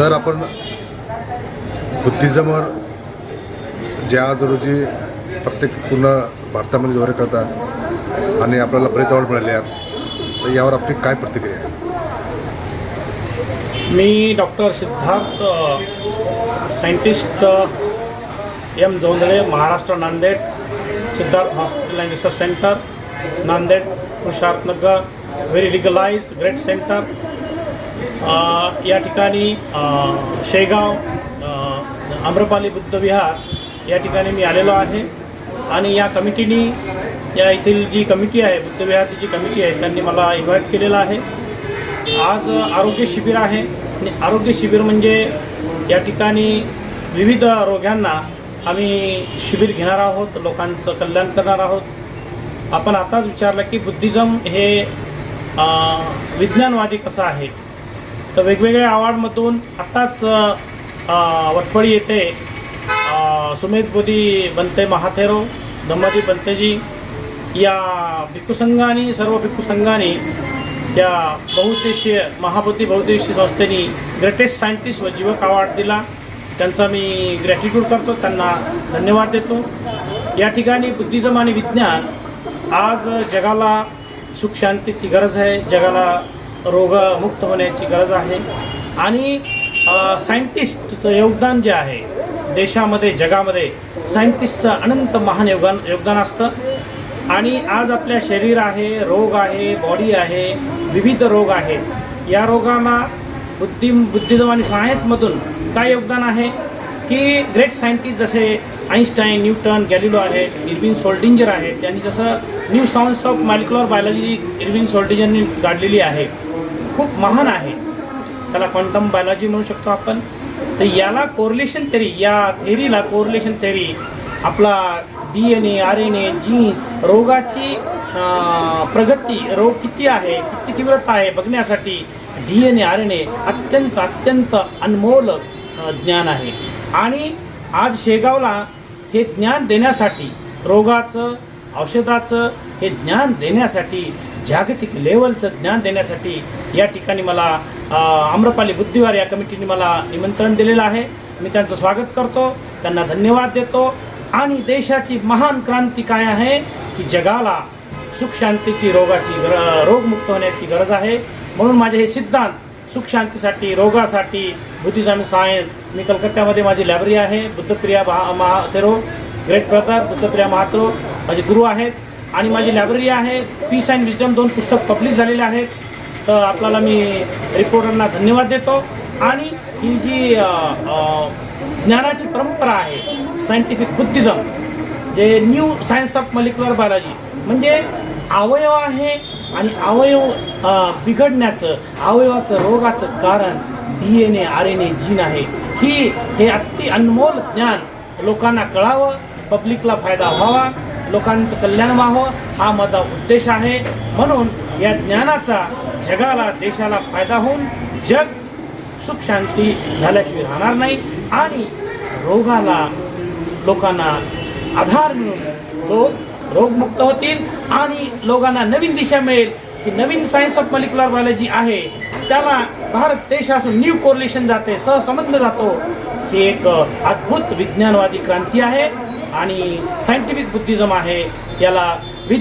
Sir आपण बुद्धिझमवर जे आज रोजी प्रत्येक पूर्ण भारतामध्ये दौरे करतात आणि आपल्याला बरेच आवड मिळाले आहेत तर यावर आपली काय प्रतिक्रिया आहे? मी doctor Siddharth scientist M Jondhale Maharashtra Nanded Siddharth hospital and research centre Nanded Tusharnagar very legalise great centre या ठिकाणी शेगाव आम्रपाली बुद्धविहार या ठिकाणी मी आलेलो आहे. आणि या कमिटीनी या येथील जी कमिटी आहे बुद्धविहारची जी कमिटी आहे त्यांनी मला इन्व्हाइट केलेलं आहे. आज आरोग्य शिबिर आहे. आणि आरोग्य शिबिर म्हणजे या ठिकाणी विविध रोग्यांना आम्ही शिबिर घेणार आहोत लोकांचं कल्याण करणार आहोत. आपण आताच विचारलं की बुद्धिझम हे विज्ञानवादी कसं आहे? तर वेगवेगळ्या अवॉर्डमधून आत्ताच वटपळी वटफळी येथे सुमेध बोधी बनते महाथेरो धम्माजी बनतेजी. या भिक्खू संघाने सर्व भिक्खू संघाने या बहुउद्देशीय महाबुद्धी बहुउद्देशीय संस्थेने ग्रेटेस्ट सायंटिस्ट व जीवक अवॉर्ड दिला. त्यांचा मी ग्रॅटिट्यूड करतो त्यांना धन्यवाद देतो. या ठिकाणी बुद्धिजम आणि विज्ञान आज जगाला सुख शांतीची गरज आहे. जगाला रोगमुक्त होण्याची गरज आहे. आणि सायंटिस्टचं योगदान जे आहे देशामध्ये जगामध्ये सायंटिस्टचं अनंत महान योगदान योगदान असतं. आणि आज आपल्या शरीर आहे रोग आहे बॉडी आहे विविध रोग आहेत. या रोगांना बुद्धी बुद्धिजम आणि सायन्समधून काय योगदान आहे? की ग्रेट सायंटिस्ट जसे आईन्स्टाईन न्यूटन गॅलिलो आहेत इरविन सोल्डिंजर आहेत त्यांनी जसं new science of molecular biology Erwin सोल्डिंजरनी काढलेली आहे. खूप महान आहे. त्याला क्वांटम बायोलॉजी म्हणू शकतो आपण. तर याला कोरिलेशन थेरी या थेरीला कोरिलेशन थेरी आपला D N A R N A genes रोगाची प्रगती रोग किती आहे किती तीव्रता आहे बघण्यासाठी D N A R N A अत्यंत अत्यंत अनमोल ज्ञान आहे. आणि आज शेगावला हे ज्ञान देण्यासाठी रोगाचं औषधाचं हे ज्ञान देण्यासाठी जागतिक लेवलचं ज्ञान देण्यासाठी या ठिकाणी मला आम्रपाली बुद्धिवार या कमिटीने मला निमंत्रण दिलेलं आहे. मी त्यांचं स्वागत करतो त्यांना धन्यवाद देतो. आणि देशाची महान क्रांती काय आहे? की जगाला सुखशांतीची रोगाची गर- रोगमुक्त होण्याची गरज आहे. म्हणून माझे हे सिद्धांत सुखशांतीसाठी रोगासाठी बुद्धिझम सायन्स मी कलकत्त्यामध्ये माझी लायब्ररी आहे. बुद्धप्रिया महा महाथेरो ग्रेट ब्रदर बुद्धप्रिया महाथेरो माझे गुरु आहेत. आणि माझी लायब्ररी आहे. पीस अँड विजडम दोन पुस्तक पब्लिश झालेले आहेत. तर आपल्याला मी रिपोर्टरना धन्यवाद देतो. आणि ही जी ज्ञानाची परंपरा आहे सायंटिफिक बुद्धिझम जे new science of molecular biology म्हणजे अवयव आहे आणि अवयव बिघडण्याचं अवयवाचं रोगाचं कारण D N A R N A gene आहे. ही हे अति अनमोल ज्ञान लोकांना कळावं पब्लिकला फायदा व्हावा लोकांचं कल्याण व्हावं हा माझा उद्देश आहे. म्हणून या ज्ञानाचा जगाला देशाला फायदा होऊन जग सुख शांती झाल्याशिवाय राहणार नाही आणि रोगाला लोकांना आधार मिळून लोक रोगमुक्त होतील आणि लोकांना नवीन दिशा मिळेल. की नवीन सायन्स ऑफ मलिक्युलर बायोलॉजी आहे. त्याला भारत देशातून न्यू कोरिलेशन जाते सहसंबंध जातो. ही एक अद्भुत विज्ञानवादी क्रांती आहे आणि सायंटिफिक बुद्धिझम आहे. याला विज्ञान